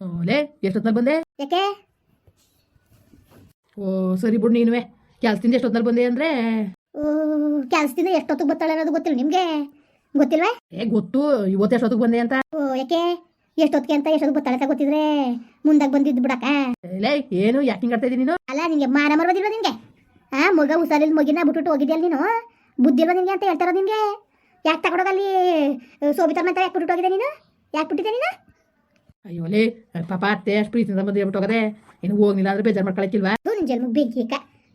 ಲೇ ಎಷ್ಟೊತ್ತಲ್ಲಿ ಬಂದೆ? ಯಾಕೆ? ಓ ಸರಿ ಬಿಡು ನೀನುವೆ. ಕೆಲಸದಿಂದ ಎಷ್ಟೊತ್ತಲ್ಲಿ ಬಂದೆ ಅಂದ್ರೆ? ಕೆಲಸದಿಂದ ಎಷ್ಟೊತ್ತಿಗೆ ಬರ್ತಾಳೆ ಅನ್ನೋದು ಗೊತ್ತಿಲ್ಲ ನಿಮಗೆ? ಗೊತ್ತಿಲ್ವಾ? ಏ ಗೊತ್ತು. ಇವತ್ತು ಎಷ್ಟೊತ್ತಿಗೆ ಬಂದೆ ಅಂತ? ಓ ಯಾಕೆ? ಎಷ್ಟೊತ್ತಿಗೆ ಅಂತ ಎಷ್ಟೊತ್ತಿಗೆ ಬರ್ತಾಳೆ ಅಂತ ಗೊತ್ತಿದ್ರೆ ಮುಂದಾಗ ಬಂದಿದ್ದು ಬಿಡಕ ಲೇ ಏನು ಯಾಕೆ ಹಿಂಗೆ ಆಡ್ತಾ ನೀನು? ಅಲ್ಲ ನಿಂಗೆ ಮಾನ ಮರ್ಬೋದಿಲ್ವ ನಿಂಗೆ? ಆ ಮಗ ಹುಷಾರಿಲ್ ಮಗಿನ ಬಿಟ್ಬಿಟ್ಟು ಹೋಗಿದ್ಯಲ್ಲ ನೀನು? ಬುದ್ಧಿ ಇಲ್ವಾ ನಿಂಗೆ ಅಂತ ಹೇಳ್ತಾರ ನಿಂಗೆ? ಯಾಕೆ ತಗೊಂಡೋಗಲ್ಲಿ ಸೋಬಿತರ ಅಂತ ಯಾಕೆ ಬಿಟ್ಟು ಹೋಗಿದೆ ನೀನು? ಯಾಕೆ ಬಿಟ್ಟಿದ್ದೆ ನೀನು? ಅಯ್ಯೋ ಲೇ ಪಾಪ ಅತ್ತೆ ಅಷ್ಟು ಪ್ರೀತಿಯಿಂದ ಸಂಬಂಧ ಹೇಳ್ಬಿಟ್ಟು ಹೋಗದೆ. ಇನ್ನು ಹೋಗ್ಲಿಲ್ಲ ಅಂದ್ರೆ ಬೇಜಾರು ಮಾಡ್ಕೊಳಕ್ಕಿಲ್ವಾ? ನಿನ್ ಜನ್ಮಕ್ಕೆ ಬೆಂಕಿಕ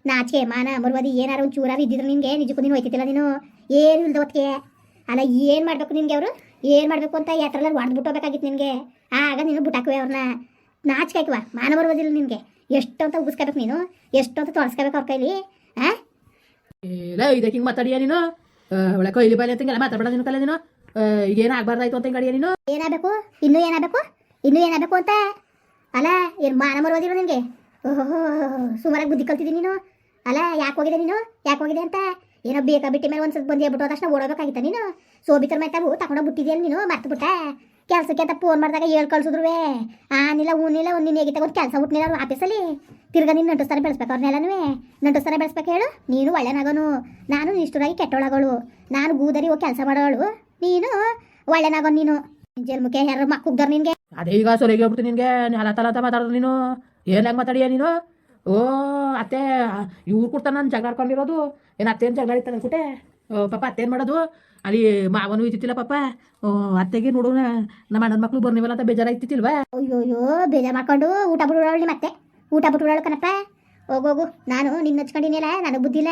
ನಾಚಿಕೆ ಮಾನ ಮರ್ವಾದಿ ಏನಾರು ಒಂದು ಚೂರಾರು ಇದ್ದಿದ್ರೆ ನಿನ್ಗೆ ನಿಜಕ್ಕೂ ನೀನು ಹೋಯ್ತಿದ್ದಿಲ್ಲ ನೀನು. ಏನು ಇಲ್ದ ಹೊತ್ತಿಗೆ. ಅಲ್ಲ ಏನು ಮಾಡ್ಬೇಕು ನಿನ್ಗೆ ಅವರು? ಏನು ಮಾಡಬೇಕು ಅಂತ ಯಾತ್ರೆಲ್ಲ ಹೊಡೆದು ಬಿಟ್ಟೋಗಬೇಕಾಗಿತ್ತು ನಿನಗೆ. ಆಗ ನೀನು ಬಿಟ್ಟಾಕುವೆ ಅವ್ರನ್ನ. ನಾಚಿಕೆ ಮಾನ ಬರೋದಿಲ್ಲ ನಿನಗೆ. ಎಷ್ಟು ಅಂತ ಉಗಿಸ್ಕೋಬೇಕು ನೀನು? ಎಷ್ಟು ಅಂತ ತೊಳಸ್ಕೋಬೇಕು ಅವ್ರ ಕೈಲಿ? ಹಾಂ ಇದಕ್ಕೆ ಹಿಂಗೆ ಮಾತಾಡಿಯ ನೀನು? ಒಳ್ಳೆ ಕೊಯ್ಲಿ ಬಾಲಿ ಅಂತ ಹಿಂಗೆಲ್ಲ ಮಾತಾಡ್ಬೇಡ ನೀನು ಕಲೆ ನೀನು. ಈಗ ಈಗೇನು ಆಗ್ಬಾರ್ದಾಯ್ತು ಅಂತ ಹಿಂಗೆ ಅಡಿಯ ನೀನು? ಏನಾಗಬೇಕು? ಇನ್ನೂ ಏನಾಗಬೇಕು? ಇನ್ನೂ ಏನಾಗಬೇಕು ಅಂತ ಅಲ್ಲ, ಏನು ಮಾನ ಮರೋದಿರೋ ನಿನಗೆ? ಓಹೋ, ಸುಮಾರಾಗಿ ಬುದ್ಧಿ ಕಲ್ತಿದ್ದೀನಿ ನೀನು. ಅಲ್ಲ, ಯಾಕೆ ಹೋಗಿದೆ ನೀನು? ಯಾಕೆ ಹೋಗಿದೆ ಅಂತ? ಏನೋ ಬೇಕಾ ಬಿಟ್ಟ ಮೇಲೆ ಒಂದ್ಸತಿ ಬಂದು ಹೇಳ್ಬಿಟ್ಟು ತಕ್ಷಣ ಓಡೋಬೇಕಾಗಿತ್ತ ನೀನು? ಸೋಬಿತರ ಮೈತಾವು ತಗೊಂಡೋಗಿ ಬಿಟ್ಟಿದ್ಯಲ್ಲ ನೀನು, ಮರ್ತು ಬಿಟ್ಟ? ಕೆಲಸಕ್ಕೆ ಅಂತ ಫೋನ್ ಮಾಡಿದಾಗ ಹೇಳಿ ಕಳ್ಸಿದ್ರು ಆನಿಲ್ಲ ಊನಿಲ್ಲ ಒಂದು ನೀನು ಹೇಗೆ ತಗೊಂಡು ಕೆಲಸ ಹುಟ್ಟಿನ ಅವ್ರು ಆಫೀಸಲ್ಲಿ? ತಿರ್ಗಾ ನೀನು ನಂಟಿಸ್ತಾರೆ ಬೆಳೆಸ್ಬೇಕು ಅವ್ರನ್ನೆಲ್ಲನೂ ನಂಟಿಸ್ತಾರೆ ಬೆಳೆಸ್ಬೇಕು ಹೇಳು. ನೀನು ಒಳ್ಳೆನಾಗೋನು. ನಾನು ಇಷ್ಟರಾಗಿ ಕೆಟ್ಟೊಳಗಳು. ನಾನು ಗೂದರಿ ಹೋಗಿ ಕೆಲಸ ಮಾಡೋಳು. ನೀನು ಒಳ್ಳೆನಾಗೋನು ನೀನು. ಜನ್ಮಕ್ಕೆ ಯಾರು ಮಕ್ಕಳು ನಿನ್ಗೆ. ಅದೇ ಈಗ ಸೊಲೆಗೆ ಹೋಗ್ಬಿಡ್ತೀನಿ ನಿನಗೆ. ಹಲ ತಲ ಅಂತ ಮಾತಾಡೋದು ನೀನು. ಏನಾಗ ಮಾತಾಡಿಯ ನೀನು? ಓ, ಅತ್ತೆ, ಇವ್ರು ಕೊಡ್ತಾನೆ ನಾನು ಜಗಳ ಆಡ್ಕೊಂಡಿರೋದು. ಏನು ಅತ್ತೇನು ಜಗಳ ಇತ್ತಾನೆ ಓ, ಪಾಪ ಅತ್ತೆ ಏನು ಮಾಡೋದು? ಅಲ್ಲಿ ಮಾವನು ಇದ್ದಿತ್ತಿಲ್ಲ ಪಾಪ. ಅತ್ತೆಗೆ ನೋಡೋಣ ನಮ್ಮ ಅಣ್ಣನ ಮಕ್ಳು ಬರ್ನಿವಲ್ಲ ಅಂತ ಬೇಜಾರಾಯ್ತಿತ್ತಿಲ್ವಾ ಅಯ್ಯೋ ಅಯ್ಯೋ ಬೇಜಾರು ಮಾಡ್ಕೊಂಡು ಊಟ ಬಿಟ್ಬಿಡೋಳಿ ಮತ್ತೆ ಊಟ ಬಿಟ್ಟು ಕಣಪ್ಪ. ಹೋಗೋಗು ನಾನು ನಿನ್ನ ಹಚ್ಕೊಂಡಿನಿಲ್ಲ ನನಗೆ ಬುದ್ಧಿ ಇಲ್ಲ.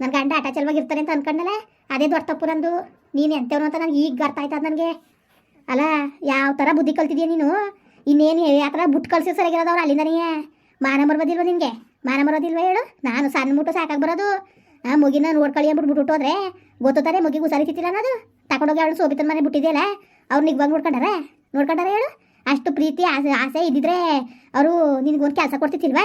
ನನ್ನ ಗಂಡ ಆಟ ಚಲವಾಗಿರ್ತಾರೆ ಅಂತ ಅನ್ಕೊಂಡಲ್ಲ ಅದೇ ದೊಡ್ಡ ತಪ್ಪು ನಂದು. ನೀನು ಎಂಥವ್ರು ಅಂತ ನನಗೆ ಈಗ ಅರ್ಥ ಆಯ್ತದ ನನಗೆ. ಅಲ್ಲ ಯಾವ ಥರ ಬುದ್ಧಿ ಕಲ್ತಿದ್ಯಾ ನೀನು? ಇನ್ನೇನು ಯಾವ ಥರ ಬುಟ್ಟು ಕಲ್ಸಿ ಸರಿಯಾಗಿರೋದವ್ರು ಅಲ್ಲಿಂದನೇ. ಮಾನ ಬರೋದಿಲ್ವ ನಿನಗೆ? ಮಾನ ಬರೋದಿಲ್ವ ಹೇಳು? ನಾನು ಸಣ್ಣ ಮುಟ್ಟು ಸಾಕಾಗಿ ಬರೋದು. ಆ ಮುಗಿನ ನೋಡ್ಕೊಳ್ಳಿ ಅಂದ್ಬಿಟ್ಟು ಬಿಟ್ಟು ಹೋದ್ರೆ ಗೊತ್ತಾರೆ ಮುಗಿಗೆ ಹುಷಾರಿತಿತ್ತಿಲ್ಲ ಅನ್ನೋದು? ತಗೊಂಡೋಗಿ ಅವಳು ಸೋಬಿತನ ಮನೆ ಬಿಟ್ಟಿದೆಯಲ್ಲ ಅವ್ರು ನಿಗ್ವಾಗ ನೋಡ್ಕೊಂಡಾರೆ? ನೋಡ್ಕೊಂಡಾರೆ ಹೇಳು? ಅಷ್ಟು ಪ್ರೀತಿ ಆಸೆ ಆಸೆ ಇದ್ದಿದ್ರೆ ಅವರು ನಿನಗೊಂದು ಕೆಲಸ ಕೊಡ್ತಿತ್ತಿಲ್ವಾ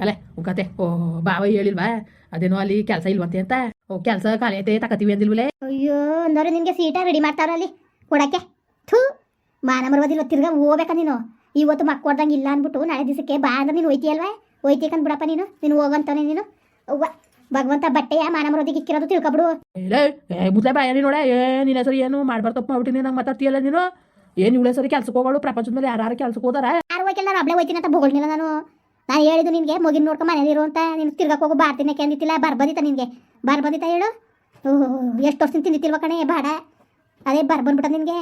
ಕಲೆ ಉಕ್ಕತೆ ಓ ಬಾವ ಹೇಳಿಲ್ವಾ? ಅದೇನೋ ಅಲ್ಲಿ ಕೆಲಸ ಇಲ್ವಂತೆ ಅಂತ. ಓ ಕೆಲಸ ಖಾಲಿ ಐತೆ ತಕತೀವಿ ಅಂದಿಲ್ವಲೆ? ಅಯ್ಯೋ ಅಂದವ್ರು ನಿನಗೆ ಸೀಟ ರೆಡಿ ಮಾಡ್ತಾರ ಅಲ್ಲಿ ಕೊಡಕ್ಕೆ. ಥೂ ಮಾನ ಮರವದಿಲ್ಲ ತಿರ್ಗಾ ಹೋಗ್ಬೇಕ ನೀನು. ಇವತ್ತು ಮಕ್ಕ ಹೊಡ್ದಂಗೆ ಇಲ್ಲ ಅಂದ್ಬಿಟ್ಟು ನಾಳೆ ದಿವಸಕ್ಕೆ ಬಾ ಅಂದ್ರೆ ನೀನು ಹೋಯ್ತಿಯಲ್ವಾ ಹೋಯ್ತಿಕಂದ್ ಬಿಡಪ್ಪ ನೀನು. ನೀನು ಹೋಗಂತಾನೆ ನೀನು. ಅವ್ವ ಭಗವಂತ ಬಟ್ಟೆಯ ಮಾನ ಮರೋದಿಗೆ ಇಕ್ಕಿರೋದು ತಿಳ್ಕೊಬಿಡು. ಬಾಯ ನೋಡೆ. ಏ ನಿನ್ನ ಹೆಸರು ಏನು ಮಾಡ್ಬಾರ್ದು ತಪ್ಪು ನನಗೆ ನಂಗೆ ಮಾತಾಡ್ತೀಯಲ್ಲ ನೀನು? ಏನು ಇವಳೆ ಸರಿ ಕೆಲ್ಸಕ್ಕೆ ಹೋಗೋಳು? ಪ್ರಪಂಚದ ಮೇಲೆ ಯಾರು ಕೆಲ್ಸಕ್ಕೆ ಹೋದಾರ? ಯಾರು ಹೋಗಿಲ್ಲ ನಾನು ಒಬ್ಳೆ ಹೋಯ್ತೀನಿ ಅಂತ ಬೊಗಳ್ನಿಲ್ಲ ನಾನು. ನಾನು ಹೇಳಿದ್ದು ನಿನಗೆ ಮುಗಿನ ನೋಡ್ಕೊಂಡು ಮನೇಲಿರು ಅಂತ. ನೀನು ತಿರ್ಗಕ್ಕೆ ಹೋಗು ಬಾರ್ತೀನಿ ಕೇಂದಿತ್ತಿಲ್ಲ ಬರ್ ಬಂದಿತ್ತ ನಿನಗೆ. ಬರ್ ಬಂದಿತ್ತ ಹೇಳು? ಓಹ್ ಎಷ್ಟು ವರ್ಷದಿಂದ ತಿಂದಿತ್ತಿಲ್ವ ಕಣೆ ಬಾಡ. ಅದೇ ಬರ್ ಬಂದ್ಬಿಟ್ಟ ನಿನಗೆ.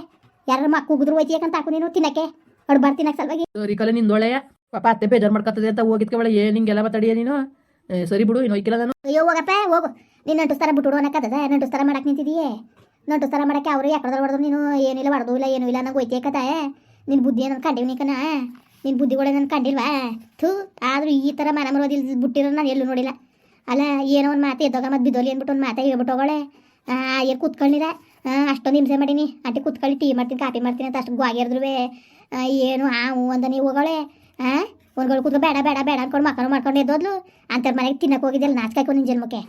ಯಾರು ಮಕ್ಕ ಉಗಿದ್ರು ಹೋಯ್ತಿ ಯಾಕಂತ ಹಾಕು ನೀನು ತಿನ್ನಕ್ಕೆ? ಅವ್ರು ಬರ್ತೀನಿ ಸಲುವಾಗಿ. ಸರಿ ಕಲೆ ನಿಂದೊಳೆಯ ಪಾಪ ಅತ್ತೆ ಬೇಜಾರು ಮಾಡ್ಕೊತದೆ ಅಂತ ಹೋಗಿದ್ಕೆ ಏ ನಿಂಗೆಲ್ಲ ಮಾತಾಡಿಯ ನೀನು? ಸರಿ ಬಿಡು ಇನ್ನು ಹೋಯ್ಕಿಲ್ಲ ನಾನು. ಅಯ್ಯೋ ಹೋಗಪ್ಪ ಹೋಗು. ನೀನು ನಂಟುಸ್ತಾರ ಬಿಟ್ಟು ಅನ್ನಕ್ಕದ ನಂಟುಸ್ತಾರ ಮಾಡಕ್ಕೆ ನಿಂತಿದೀಯೇ? ನಂಟುಸ್ತಾರ ಮಾಡಕ್ಕೆ ಅವರು ಯಾಕಡ್ದಾರ ಹೊಡೆದ್ರು ನೀನು? ಏನಿಲ್ಲ ಹೊಡೆದು ಇಲ್ಲ ಏನು ಇಲ್ಲ ನಂಗೆ ಹೋಯ್ತಿ ಕತೆ ನಿನ್ನ ಬುದ್ಧಿ ನನ್ನ ಕಂಡಿವ್ ನೀಕನ? ನಿನ್ನ ಬುದ್ಧಿಗಳೇ ನನ್ನ ಕಂಡಿಲ್ವಾ? ಥೂ ಆದರೂ ಈ ಥರ ಮನ ಮರೋದಿಲ್ಲ ಬಿಟ್ಟಿರೋ ನಾನು ಎಲ್ಲೂ ನೋಡಿಲ್ಲ. ಅಲ್ಲ ಏನೋ ಒಂದು ಮಾತು ಎದ್ದೋಗ ಮತ್ತು ಬಿದ್ದೋಲಿ ಅಂದ್ಬಿಟ್ಟು ಒಂದು ಮಾತು ಹೇಳ್ಬಿಟ್ಟು ಹೋಗೋಳೆ. ಏನು ಕೂತ್ಕೊಳ್ಳಿಲ್ಲ ಅಷ್ಟೊಂದು ಹಿಂಸೆ ಮಾಡೀನಿ. ಅಟ್ಟಿ ಕೂತ್ಕೊಳ್ಳಿ, ಟೀ ಮಾಡ್ತೀನಿ, ಕಾಫಿ ಮಾಡ್ತೀನಿ ಅಂತ ಅಷ್ಟು ಗೋಗಿರ್ದ್ರು ಏನು, ಆ, ಹ್ಞೂ ಅಂದ ನೀವು ಹೋಗೋಳೆ. ಹಾಂ ಒಂದ್ಗಳು ಕೂತ್ಕೊ, ಬೇಡ ಬೇಡ ಬೇಡ ಅನ್ಕೊಂಡು ಮಕ್ಕಳು ಮಾಡ್ಕೊಂಡು ಎದ್ದೋದ್ಲು. ಅಂತ ಮನೆಗೆ ತಿನ್ನಕ್ಕೆ ಹೋಗಿದ್ದೆಲ್ಲ ನಾಚ್ಕಾಯ್ಕೊ ನಿನ್ನ ಜನ್ಮಕ್ಕೆ.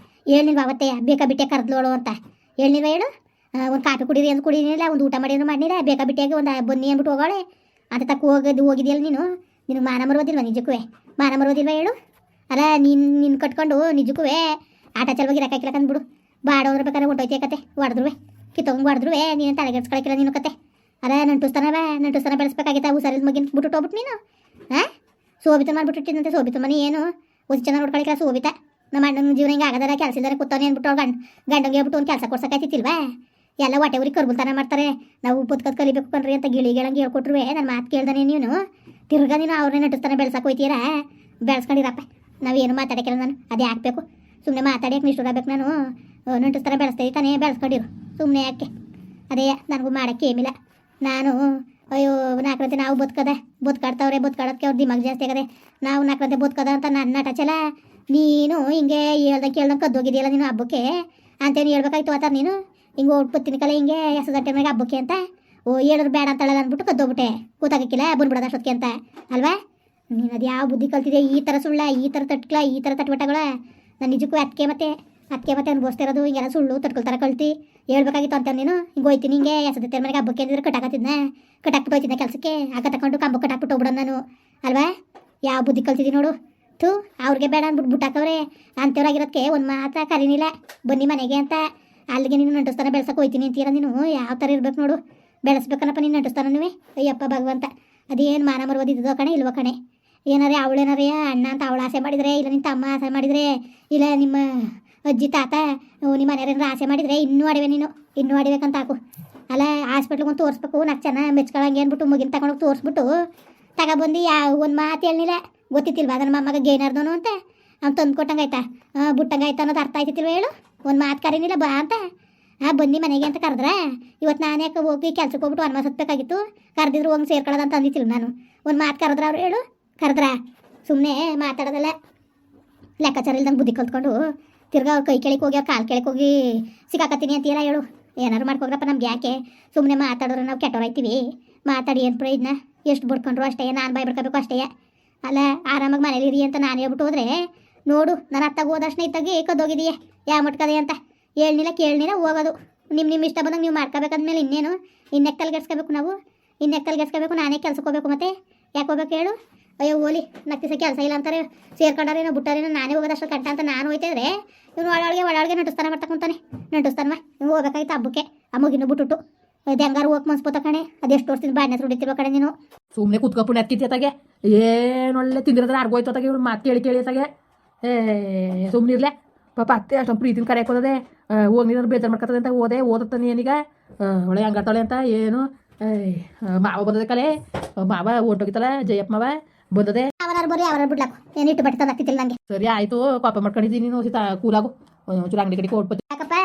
ನೀವು ಅವತ್ತೇ, ಬೇಕಾ ಬಿಟ್ಟೆ ಕರೆದ್ಲೋಳು ಅಂತ. ಹೇಳ್ನಿಲ್ವ ಹೇಳು. ಒಂದು ಕಾಫಿ ಕುಡೀರಿ ಅಂತ ಕುಡೀನಿಲ್ಲ, ಒಂದು ಊಟ ಮಾಡಿದ್ರು ಮಾಡಿರ ಬೇಕಾ ಬಿಟ್ಟಿಯಾಗಿ ಒಂದು ಬನ್ನಿ ಅಂದ್ಬಿಟ್ಟು ಹೋಗೋಳೆ. ಅಂತ ತಕ್ಕ ಹೋಗೋದು, ಹೋಗಿದೆಯಲ್ಲ ನೀನು? ನಿನಗೆ ಮಾನ ಮರೋದಿಲ್ವ ನಿಜಕ್ಕೂ ಮಾನ ಮರೋದಿಲ್ವ ಹೇಳು? ಅಲ್ಲ, ನೀನು ನಿನ್ನ ಕಟ್ಕೊಂಡು ನಿಜಕ್ಕೂ ಆಟ ಚಲವಾಗಿ ಇರಕ್ಕಾಕಿಲ್ಲ ಬಿಡು ಬಾಡೋದ್ರ ಬೇಕಾದ್ರೆ ಹೊಂಟೋಯ್ತೆ ಕತೆ ಹೊಡೆದ್ರು ಕಿತ್ತೊಂದು ಏ, ನೀನು ತಲೆಗೆಡ್ಸ್ಕೊಳಕಿಲ್ಲ ನೀನು ಕತೆ. ಅದ ನಂಟುಸ್ತಾನವ ನಂಟುಸ್ತಾನ ಬೆಳೆಸ್ಬೇಕಾಗಿತ್ತ ಸರಿ ಮಗಿನ ಬಿಟ್ಟು ಹೋಗ್ಬಿಟ್ಟು ನೀನು. ಹಾಂ ಸೋಬಿತ ಮಾಡ್ಬಿಟ್ಟಿಟ್ಟಿದಂತೆ ಸೋಬಿತ ಮನೆ ಏನು? ಒಂದು ಚೆನ್ನಾಗಿ ನೋಡ್ಕೊಳಿಲ್ಲ ಸೋಬಿತ. ನಮ್ಮ ಅಣ್ಣನ ಜೀವನ ಹಿಂಗೆ ಆಗದಾರ ಕೆಲಸ ಇದ್ದಾರೆ ಕೂತವನೆ ಅಂದ್ಬಿಟ್ಟು ಗಂಡ, ಗಂಡಂಗೆ ಹೇಳ್ಬಿಟ್ಟು ಒಂದು ಕೆಲಸ ಕೊಡ್ಸಕ್ಕಾಯ್ತಿಲ್ವಾ ಎಲ್ಲ ಹೊಟ್ಟೆ ಊರಿಗೆ ಕರ್ಬುಲ್ತಾನ ಮಾಡ್ತಾರೆ, ನಾವು ಬದುಕದ್ ಕಲಿಬೇಕು ಕಣ್ರಿ ಅಂತ ಗಿಳಿ ಗಿಳಂಗೆ ಹೇಳ್ಕೊಟ್ರು ನನ್ನ ಮಾತು ಕೇಳ್ದಾನೆ ನೀನು. ತಿರ್ಗಾ ನೀನು ಅವ್ರನ್ನೇ ನಟಿಸ್ತಾನೆ ಬೆಳ್ಸಕ್ಕೆ ಹೋಯ್ತೀರಾ? ಬೆಳೆಸ್ಕೊಂಡಿರಪ್ಪ ನಾವೇನು ಮಾತಾಡಕ್ಕಿಲ್ಲ ನಾನು, ಅದೇ ಹಾಕ್ಬೇಕು ಸುಮ್ಮನೆ ಮಾತಾಡಕ್ಕೆ ನಿಷ್ಠುರಬೇಕು ನಾನು. ನಟಿಸ್ತಾನೆ ತಾನೇ, ಬೆಳೆಸ್ಕೊಂಡಿರು. ಸುಮ್ಮನೆ ಯಾಕೆ? ಅದೇ, ನನಗೂ ಮಾಡೋಕ್ಕೆ ಏಮಿಲ್ಲ ನಾನು, ಅಯ್ಯೋ ನಾಲ್ಕರಂತೆ ನಾವು ಬದುಕದೆ, ಬದುಕಾಡ್ತವ್ರೆ, ಬದುಕಾಡೋದಕ್ಕೆ ಅವ್ರ ದಿಮಾಗ್ ಜಾಸ್ತಿ ಆಗದೆ. ನಾವು ನಾಲ್ಕರಂತೆ ಬದುಕದ ಅಂತ ನನ್ನ ನಟ ಚಲ ನೀನು ಹಿಂಗೆ ಹೇಳ್ದಂಗೆ ಕೇಳ್ದಂಗೆ ಕದ್ದೋಗಿದೆಯಲ್ಲ ನೀನು ಹಬ್ಬಕ್ಕೆ? ಅಂತೇನು ಹೇಳ್ಬೇಕಾಯ್ತು ಅಂತ ನೀನು? ಹಿಂಗೆ ಓಡ್ಬತ್ತೀನಿ ಕಲೆ ಹಿಂಗೆ ಎಸ್ ಗಂಟೆ ಮೇಲೆ ಹಬ್ಬಕ್ಕೆ ಅಂತ? ಓ, ಹೇಳಿದ್ರು ಬೇಡ ಅಂತಳಲ್ಲ ಅಂದ್ಬಿಟ್ಟು ಕದ್ದೋಗ್ಬಿಟ್ಟೆ. ಕೂತಾಗಕ್ಕಿಲ್ಲ ಬಂದ್ಬಿಡೋದು ಅಷ್ಟೊತ್ತಿಗೆ ಅಂತ. ಅಲ್ವಾ? ನೀನು ಅದು ಯಾವ ಬುದ್ಧಿ ಕಲ್ತಿದೆ ಈ ಥರ ಸುಳ್ಳ, ಈ ಥರ ತಟ್ಕಲ ಈ ಥರ ತಟ್ವಟಗಳ ನಾನು ನಿಜಕ್ಕೂ ಅದಕ್ಕೆ ಮತ್ತೆ ಅದಕ್ಕೆ ಮತ್ತೆ ಅನ್ಬೋಸ್ತಿರೋದು ಇರೋದು, ಹಿಂಗೆಲ್ಲ ಸುಳ್ಳು ತಟ್ಕೊಳ್ತಾರೆ ಕಳ್ತಿ ಹೇಳ್ಬೇಕಾಗಿತ್ತು ಅಂತ ನೀನು? ಹಿಂಗೆ ಹೋಯ್ತೀನಿ ಹಿಂಗೆ ಎಸದ ಮನೆಗೆ ಹಬ್ಬಕ್ಕೆ ಅಂದಿದ್ರೆ ಕಟ್ಟಾಕತ್ತಿದ್ನ ಕಟ್ಟಾಕ್ಬಿಟ್ಟು ಹೋಯ್ತಿದ್ನ ಕೆಲಸಕ್ಕೆ? ಆಗ ತಕೊಂಡು ಕಂಬ ಕಟ್ಟಾಕ್ಬಿಟ್ಟು ಹೋಗ್ಬಿಡೋಣ ನಾನು. ಅಲ್ವಾ? ಯಾವ ಬುದ್ಧಿ ಕಲ್ತಿದ್ದೀನಿ ನೋಡು. ಥೂ, ಅವ್ರಿಗೆ ಬೇಡ ಅಂದ್ಬಿಟ್ಟು ಬಿಟ್ಟಾಕವ್ರೆ. ಅಂಥವ್ರಾಗಿರೋದಕ್ಕೆ ಒಂದು ಮಾತ್ರ ಕರೀನಿಲ್ಲ. ಬನ್ನಿ ಮನೆಗೆ ಅಂತ. ಅಲ್ಲಿಗೆ ನೀನು ನಂಟಸ್ತಾನ ಬೆಳೆಸಕ್ಕೆ ಹೋಯ್ತೀನಿ ಅಂತೀರ ನೀನು? ಯಾವ ಥರ ಇರ್ಬೇಕು ನೋಡು. ಬೆಳೆಸ್ಬೇಕನ್ನಪ್ಪ ನೀನು ನಂಟಿಸ್ತಾನ ನೀವೇ? ಅಯ್ಯಪ್ಪ ಭಗವಂತ. ಅದೇನು ಮಾನ ಮರುವುದಿದ್ದೋ ಕಣೆ, ಇಲ್ವೋ ಕಣೆ? ಏನಾರೇ ಅವಳೇನಾರೇ? ಅಣ್ಣ ಅಂತ ಅವಳು ಆಸೆ ಮಾಡಿದರೆ, ಇಲ್ಲ ನಿನ್ನ ತಮ್ಮ ಆಸೆ ಮಾಡಿದರೆ, ಇಲ್ಲ ನಿಮ್ಮ ಅಜ್ಜಿ ತಾತ ನಿಮ್ಮ ಮನೆಯವ್ರೇನಾರ ಆಸೆ ಮಾಡಿದರೆ ಇನ್ನೂ ಅಡಿವೆ ನೀನು, ಇನ್ನೂ ಅಡಿಬೇಕಂತ ಹಾಕು. ಅಲ್ಲ ಹಾಸ್ಪಿಟ್ಲಿಗೆ ಒಂದು ತೋರಿಸ್ಬೇಕು, ನಾಲ್ಕು ಜನ ಮೆಚ್ಕೊಳಂಗೆ ಅಂದ್ಬಿಟ್ಟು ಮುಗಿನ ತಗೊಂಡೋಗಿ ತೋರಿಸ್ಬಿಟ್ಟು ತಗೊಬಂದು ಯಾವ ಒಂದು ಮಾತು ಹೇಳಿಲ್ಲ ಗೊತ್ತಿತ್ತಿಲ್ವಾ ಅದನ್ನ ಮೊಮ್ಮಗ ಗೇನಾರ್ದೋನು ಅಂತ? ಅವ್ನು ತಂದು ಕೊಟ್ಟಂಗೆ ಆಯ್ತಾ ಬುಟ್ಟಂಗೆ ಆಯ್ತಾ ಅನ್ನೋದು ಅರ್ಥ ಆಯ್ತಿತ್ತಿಲ್ವ ಹೇಳು? ಒಂದು ಮಾತು ಕರೀನಿಲ್ಲ, ಬಾ ಅಂತ? ಆ, ಬನ್ನಿ ಮನೆಗೆ ಅಂತ ಕರೆದ್ರೆ? ಇವತ್ತು ನಾನು ಯಾಕೆ ಹೋಗಿ ಕೆಲ್ಸಕ್ಕೆ ಹೋಗ್ಬಿಟ್ಟು ಅನ್ಮ ಹತ್ಬೇಕಾಗಿತ್ತು ಕರೆದಿದ್ರು ಹೋಗಿ ಸೇರ್ಕೊಳ್ಳೋದು ಅಂತ ಅಂದಿತ್ತಿಲ್ಲ ನಾನು. ಒಂದು ಮಾತು ಕರೆದ್ರೆ ಅವ್ರು ಹೇಳು? ಕರೆದ್ರ? ಸುಮ್ಮನೆ ಮಾತಾಡೋದಲ್ಲ. ಲೆಕ್ಕಾಚಾರ ಇಲ್ದಂಗೆ ಬುದ್ಧಿ ಕಲ್ತ್ಕೊಂಡು ತಿರ್ಗಾ ಕೈ ಕೆಳಕ್ಕೆ ಹೋಗಿ, ಅವ್ರು ಕಾಲು ಕೆಳಕ್ಕೆ ಹೋಗಿ, ಸಿಕ್ಕಾಕತ್ತೀನಿ ಅಂತೀರ ಹೇಳು. ಏನಾರು ಮಾಡ್ಕೋಗ್ರಪ್ಪ ನಮ್ಗೆ ಯಾಕೆ? ಸುಮ್ಮನೆ ಮಾತಾಡೋರು ನಾವು ಕೆಟ್ಟವರಾಯ್ತೀವಿ ಮಾತಾಡಿ ಏನು ಪ್ರಯೋಜನ? ಎಷ್ಟು ಬಿಡ್ಕೊಂಡ್ರು ಅಷ್ಟೇ, ನಾನು ಬಾಯ್ ಬಿಡ್ಕೋಬೇಕು ಅಷ್ಟೇ. ಅಲ್ಲ, ಆರಾಮಾಗಿ ಮನೇಲಿ ಇರಿ ಅಂತ ನಾನು ಹೇಳ್ಬಿಟ್ಟು ಹೋದ್ರೆ, ನೋಡು ನನ್ನ ಅತ್ತಾಗ ಹೋದಷ್ಟೇ ಇತ್ತಾಗಿ ಕದ್ದೋಗಿದೀಯ. ಯಾವ ಮಟ್ಕದೆ ಅಂತ. ಹೇಳ್ನಿಲ್ಲ ಕೇಳ್ನಿಲ್ಲ ಹೋಗೋದು. ನಿಮ್ಮ ನಿಮ್ಮ ಇಷ್ಟ ಬಂದಾಗ ನೀವು ಮಾಡ್ಕೋಬೇಕಾದ್ಮೇಲೆ ಇನ್ನೇನು? ಇನ್ನೆಕ್ಕಲ್ಲಿ ಗೆಸ್ಕೋಬೇಕು ನಾವು. ಇನ್ನೆಕ್ಕಲ್ಲಿ ಗೆಸ್ಕೋಬೇಕು ನಾನೇ ಕೆಲ್ಸಕ್ಕೆ ಹೋಗ್ಬೇಕು ಮತ್ತೆ. ಯಾಕೆ ಹೋಗ್ಬೇಕು ಹೇಳು? ಅಯ್ಯೋ ಓಲಿ ನಕ್ತಿಸ ಕೆಲಸ ಇಲ್ಲ ಅಂತಾರೆ. ಸೇರ್ಕೊಂಡಾರೇನೋ ಬಿಟ್ಟಾರೇನೋ ನಾನೇ ಹೋಗೋದಷ್ಟು ಕಂಟ ಅಂತ ನಾನು ಹೋಯ್ತಿದ್ರೆ ಇವನು ಒಳಗೆ ಒಳಗೆ ನಟಿಸ್ತಾನ ಮಾಡ್ತಕ್ಕಂತಾನೆ ನಟಿಸ್ತಾನಮ್ಮ ನೀವು ಹೋಗ್ಬೇಕಾಯ್ತು ಹಬ್ಬಕ್ಕೆ. ಅಮ್ಮಗೆ ಇನ್ನೂ ಬಿಟ್ಟುಟ್ಟು. ಅದು ಹೆಂಗಾರು ಹೋಗಿ ಮನ್ಸ್ಬೋತ ಕಣೆ. ಅದೆಷ್ಟು ವರ್ಷದಿಂದ ಬಾಣ್ಯ ಸುಡಿತಿರುವ ಕಣೆ ನೀನು. ಸುಮ್ಮನೆ ಕುತ್ಕೊಪುಣ್ಯ ಎತ್ತಿತ್ತಾಗೆ ಏನು ಒಳ್ಳೆ ತಿಂದಿರೋದ್ರೆ ಆರ್ಗೋಯ್ತೋತಾಗೆ ಇವ್ರು ಮಾತು ಕೇಳಿ ಕೇಳಿ ತಾಗೆ. ಏ ಸುಮ್ಮನಿರ್ಲೆ ಪಾಪ ಅತ್ತೆ ಅಷ್ಟೊಂದು ಪ್ರೀತಿನ ಕರೆ ಹೋದದೆ ಹೋಗಿ ನೀನು ಬೇಜಾರು ಮಾಡ್ಕೊತದೆ ಅಂತ ಓದೆ ಓದತ್ತ ಏನೀಗ ಆ, ಒಳ್ಳೆ ಹಂಗಾಡ್ತಾಳೆ ಅಂತ ಏನು. ಮಾವ ಬಂದದ ಕಲೆ. ಮಾವ ಹೊಂಟೋಗಿತ್ತಲ್ಲ ಜಯಪ್ಪ ಮಾವ. ಬಂದದೆ? ಅವರಾರು ಬರಿ ಅವರಾರು ಬಿಡ್ಲಾಕು. ಏನು ಇಟ್ಟು ಬಟ್ಟೆ ತಂದಾಕ್ತಿಲ್ಲ ನನಗೆ ಸರಿ ಆಯ್ತು. ಪಾಪ ಮಾಡ್ಕೊಂಡಿದ್ದೀನಿ. ನೀನು ಸೀತಾ ಕೂಲಾಗು ಒಂಚೂರು ಅಂಗಡಿ ಕಡೆ ಕೊಟ್ಬತ್ತಿ ಯಾಕಪ್ಪ?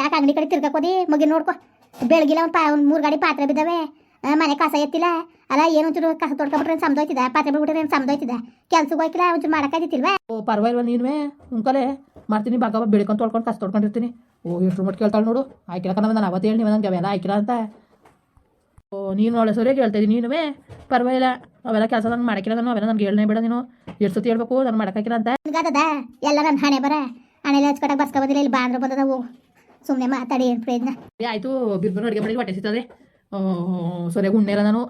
ಯಾಕೆ ಅಂಗಡಿ ಕಡೆ ತಿರ್ಗಾಕೋದಿ ಮಗಿ ನೋಡ್ಕೊ. ಬೆಳಗಿಲ್ಲ ಒಂದು ಪಾ ಒಂದು ಮೂರು ಗಾಡಿ ಪಾತ್ರೆ ಬಿದ್ದಾವೆ. ಮನೆ ಕಸ ಎತ್ತಿಲ್ಲ. ಅಲ್ಲ ಏನು ಒಂಚೂರು ಕಸ ತೊಡ್ಕೊಬಿಟ್ರೆ ಸಮದೋಯ್ತಿದ ಪಾತ್ರೆ ಬಿಟ್ಬಿಟ್ರೆ ಏನು ಸಮದೋಯ್ತಿದ ಕೆಲ್ಸಕ್ಕೆ ಹೋಯ್ಕಿಲ್ಲ ಒಂಚೂರು ಮಾಡೋಕ್ಕಾಯ್ತಿಲ್ವಾ ಓ ಪರವಾಗಿಲ್ಲ ನೀನುವೇ. ಉಂಕಲೆ. ಮಾಡ್ತೀನಿ ಬಾಗವ ಬೆಳ್ಕೊಂಡು ತೊಳ್ಕೊಂಡು ಕಸ ತೊಡ್ಕೊಂಡಿರ್ತೀನಿ. ಓ ಎಷ್ಟು ಮಟ್ಟ ಕೇಳ್ತಾಳೆ ನೋಡು. ಆಯ್ಕಿಲ್ಲ ಕಣ ನಾನು ಅವತ್ತು ಹೇಳಿ ನೀವು ನನಗೆ ಅವೆಲ್ಲ ಆಯ್ಕಿಲ್ಲ ಅಂತ. ಓ ನೀನು ಒಳ್ಳೆ ಸರಿ ಹೇಳ್ತಾ ಇದ್ದೀನಿ ನೀನುವೇ? ಪರವಾಗಿಲ್ಲ ಅವೆಲ್ಲ ಕೆಲಸ ನಂಗೆ ಮಾಡಕ್ಕಿಲ್ಲ ನಾನು ಅವೆಲ್ಲ ನನಗೆ ಹೇಳನೇ ಬೇಡ ನೀನು. ಎಷ್ಟು ಸತಿ ಹೇಳ್ಬೇಕು ನಾನು ಮಾಡಕ್ಕಾಗಿಲ್ಲ ಅಂತ. ಹಂಗಾದದ? ಎಲ್ಲ ನನ್ನ ಹಣೆ ಬರ. ಹಣೆಲ್ಲ ಹಚ್ಕೊಟಕ್ಕೆ ಬಸ್ಕೊ ಬಂದಿಲ್ಲ ಇಲ್ಲಿ ಬಾಂದ್ರ ಬಂದದ ಸುಮ್ಮನೆ ಮಾತಾಡಿ ಏನು ಪ್ರಯತ್ನ ಆಯಿತು ಬಿರ್ಬನ್ನು ಅಡುಗೆ ಮಾಡಿ ಹೊಟ್ಟೆ ಸಿಗ್ತದೆ ಸರಿಯಾಗಿ ಉಣ್ಣೆ ಇಲ್ಲ ನಾನು.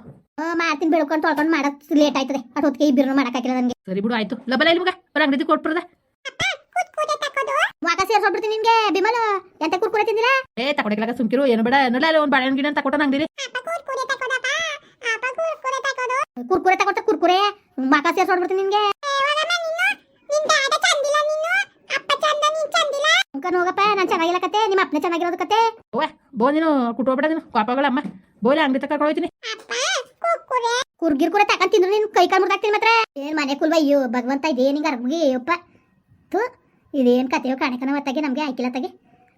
ಮಾತಿನ ಬೆಳ್ಕೊಂಡು ತೊಳ್ಕೊಂಡು ಮಾಡಕ್ ಲೇಟ್ ಆಯ್ತದೆ. ಅಟ್ ಹೊತ್ತಿಗೆ ಇಬ್ಬರು ಮಾಡೋಕ್ಕಾಗಿಲ್ಲ ನನಗೆ. ಸರಿ ಬಿಡು ಆಯ್ತು. ಲಬಲ ಇಲ್ಲಿ ಮಗ ಅವ್ರ ಅಂಗಡಿ ಕೊಟ್ಬಿಡ್ದೆ. ವಾಕ ಸೇರ್ಸೋಬಿಡ್ತೀನಿ ನಿನ್ಗೆ? ಬಿಮಲ ಎಂತ ಕುರ್ಕುರೆ ತಿಂದಿಲ್ಲ ಏ ತಕೊಡಕ್ಲಾಗ ಸುಮ್ಕಿರು ಏನು ಬೇಡ ನೋಡಲ್ಲ ಇಲ್ಲ ಒಂದು ಬಾಳೆಹಣ್ಣು ಗಿಡ ಅಂತ ಕೊಟ್ಟ ಅಂಗಡಿ ಕುರ್ಕುರೆ ತಕೊಟ್ಟ ಕುರ್ಕುರೆ ವಾಕ ಸೇರ್ಸೋಡ್ಬಿಡ್ತೀನಿ ನಿನ್ಗೆ? ಹೋಗಪ್ಪ ನಾನು ಚೆನ್ನಾಗಿಲ್ಲ ಕತೆ. ನಿಮ್ಮ ಅಪ್ಪನೇ ಚೆನ್ನಾಗಿರೋದು ಕತೆ. ಓ ಬೋ ನೀನು ಕುಟ್ಟೋಗ್ಬೇಡ ನೀನು. ಪಾಪಗಳ ಅಮ್ಮ. ಬೋಯ್ಲ ಅಂಗಡಿ ತಕ್ಕ ಹೋಯ್ತೀನಿ. ಕುರ್ಗಿರ್ ಕುರೆ ತಕೊಂಡ್ ತಿಂದ್ರು ನೀನು ಕೈ ಕಾಲು ಮುರ್ದಾಕ್ತೀನಿ ಮಾತ್ರ. ಏನ್ ಮನೆ ಕುಲ್ವ ಅಯ್ಯೋ ಭಗವಂತ ಇದೇನ್ ಹಿಂಗ ಅರ್ಗಿ ಅಯ್ಯಪ್ಪ. ಥೂ. ಇದೇನ್ ಕತೆಯೋ ಕಾಣಕನ ಹೊತ್ತಾಗೆ ನಮಗೆ ಆಯ್ಕಿಲ್ಲ ತಗೆ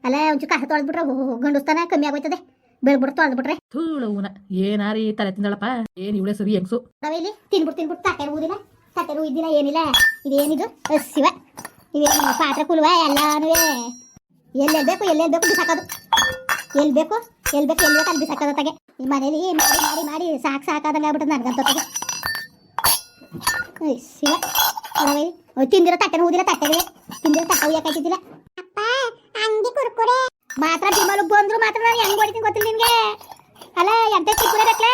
ಅಲ್ಲ ಒಂಚೂರು ಕಸ ತೊಳೆದ್ಬಿಟ್ರೆ ಗಂಡುಸ್ತಾನ ಕಮ್ಮಿ ಆಗೋಯ್ತದೆ. ಬೆಳ್ಬಿಟ್ಟು ತೊಳೆದ್ಬಿಟ್ರೆ. ಥೂಳವನ ಏನಾರಿ ತಲೆ ತಿಂದಳಪ್ಪ? ಏನ್ ಇವಳೆ ಸರಿ ಹೆಂಗ್ಸು? ನಾವಿಲ್ಲಿ ಇಲ್ಲಿ ತಿನ್ಬಿಟ್ಟು ತಿನ್ಬಿಟ್ಟು ತಟ್ಟೆ ಊದಿನ ತಟ್ಟೆ ರುವುದಿಲ್ಲ ಏನಿಲ್ಲ. ಇದೇನಿದು? ಶಿವ. ಇವೇನು ಪಾತ್ರೆ ಕುಲ್ವ? ಎಲ್ಲಾನು ಎಲ್ಲೆಲ್ಲಿ ಬೇಕು ಎಲ್ಲೆಲ್ಲಿ ಬೇಕು ಬಿಸಾಕೋದು. ಎಲ್ಲಿ ಬೇಕು ಎಲ್ಲಿ ಬೇಕು ಎಲ್ಲಿ ಬೇಕು ಅಲ್ಲಿ ಬಿಸಾಕೋದು ತಗೆ ಈ ಮನೇಲಿ ಮಾಡಿ ಮಾಡಿ ಮಾಡಿ ಸಾಕು ಸಾಕಾದಂಗೆ ಆಗ್ಬಿಟ್ಟು ನನಗಂತ ತಗೆ ಶಿವ. ತಿಂದಿರೋ ತಟ್ಟೆ ರುವುದಿಲ್ಲ ತಟ್ಟೆಗೆ. ತಿಂದಿರೋ ತಟ್ಟೆ ಯಾಕಿದ್ದಿಲ್ಲ ಅಪ್ಪ ಅಂಗಿ ಕುರ್ಕುರೆ. ಮಾತ್ರ ಬಿಮಲು ಬಂದ್ರು ಮಾತ್ರ ನಾನು ಹೆಂಗ್ ಹೊಡಿತೀನಿ ಗೊತ್ತಿಲ್ಲ ನಿನ್ಗೆ. ಅಲ್ಲ ಎಂತ ಕುರ್ಕುರೆ ಬೇಕಲೆ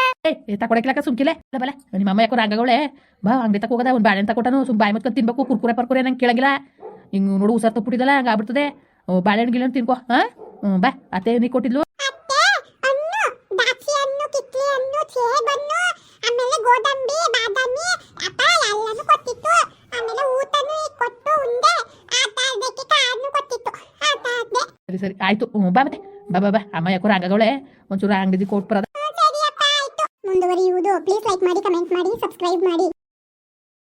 ಏ ತಕೊಡಕ್ಲಕ್ಕ ಸುಮ್ಕಿಲೆ. ಬಲ ನಿಮ್ಮ ಅಮ್ಮ ಯಾಕೋ ರಾಗಗಳೇ ಬಾ ಅಂಗಡಿ ತಕ ಹೋಗದ ಒಂದು ಬಾಳೆಹಣ್ಣು ತಕೊಟನು ಸುಮ್ ಬಾಯಿ ಮುತ್ಕೊಂಡು ತಿನ್ಬೇಕು ಕುರ್ಕುರೆ ಪರ್ಕುರೆ ನಂಗೆ ಕೇಳಂಗಿಲ್ಲ. ಹಿಂಗ್ ನೋಡು ಉಸಾರ್ ತಪ್ಪಿಟ್ಟಿದಲ್ಲ ಹಂಗ ಆಗ್ಬಿಡ್ತದೆ. ಓ, ಬಾಳೆಹಣ್ಣು ಗಿಳೆಹಣ್ಣು ತಿನ್ಕೋ ಹಾ? ಹ್ಮ್ ಬಾ ಅತ್ತೆ ನೀ ಕೊಟ್ಟಿದ್ಲು. ಅತ್ತೆ ಹಣ್ಣು ದ್ರಾಕ್ಷಿ ಹಣ್ಣು ಕಿತ್ಲೆ ಹಣ್ಣು ಸೇಬನ್ನು ಆಮೇಲೆ ಗೋಡಂಬಿ ಸರಿ, ಆಯ್ತು. ಬಾ ಮತ್ತೆ. ಬಾ ಬಾ ಬಾ. ಅಮ್ಮ ಯಾಕೋ ರಂಗಗಳೇ ಒಂಚೂರು ಅಂಗಡಿ ಕೊಟ್ಟು ಬರೋದ. ಮುಂದುವರಿಯುವುದು. ಪ್ಲೀಸ್ ಲೈಕ್ ಮಾಡಿ ಕಮೆಂಟ್ ಮಾಡಿ ಸಬ್ಸ್ಕ್ರೈಬ್ ಮಾಡಿ.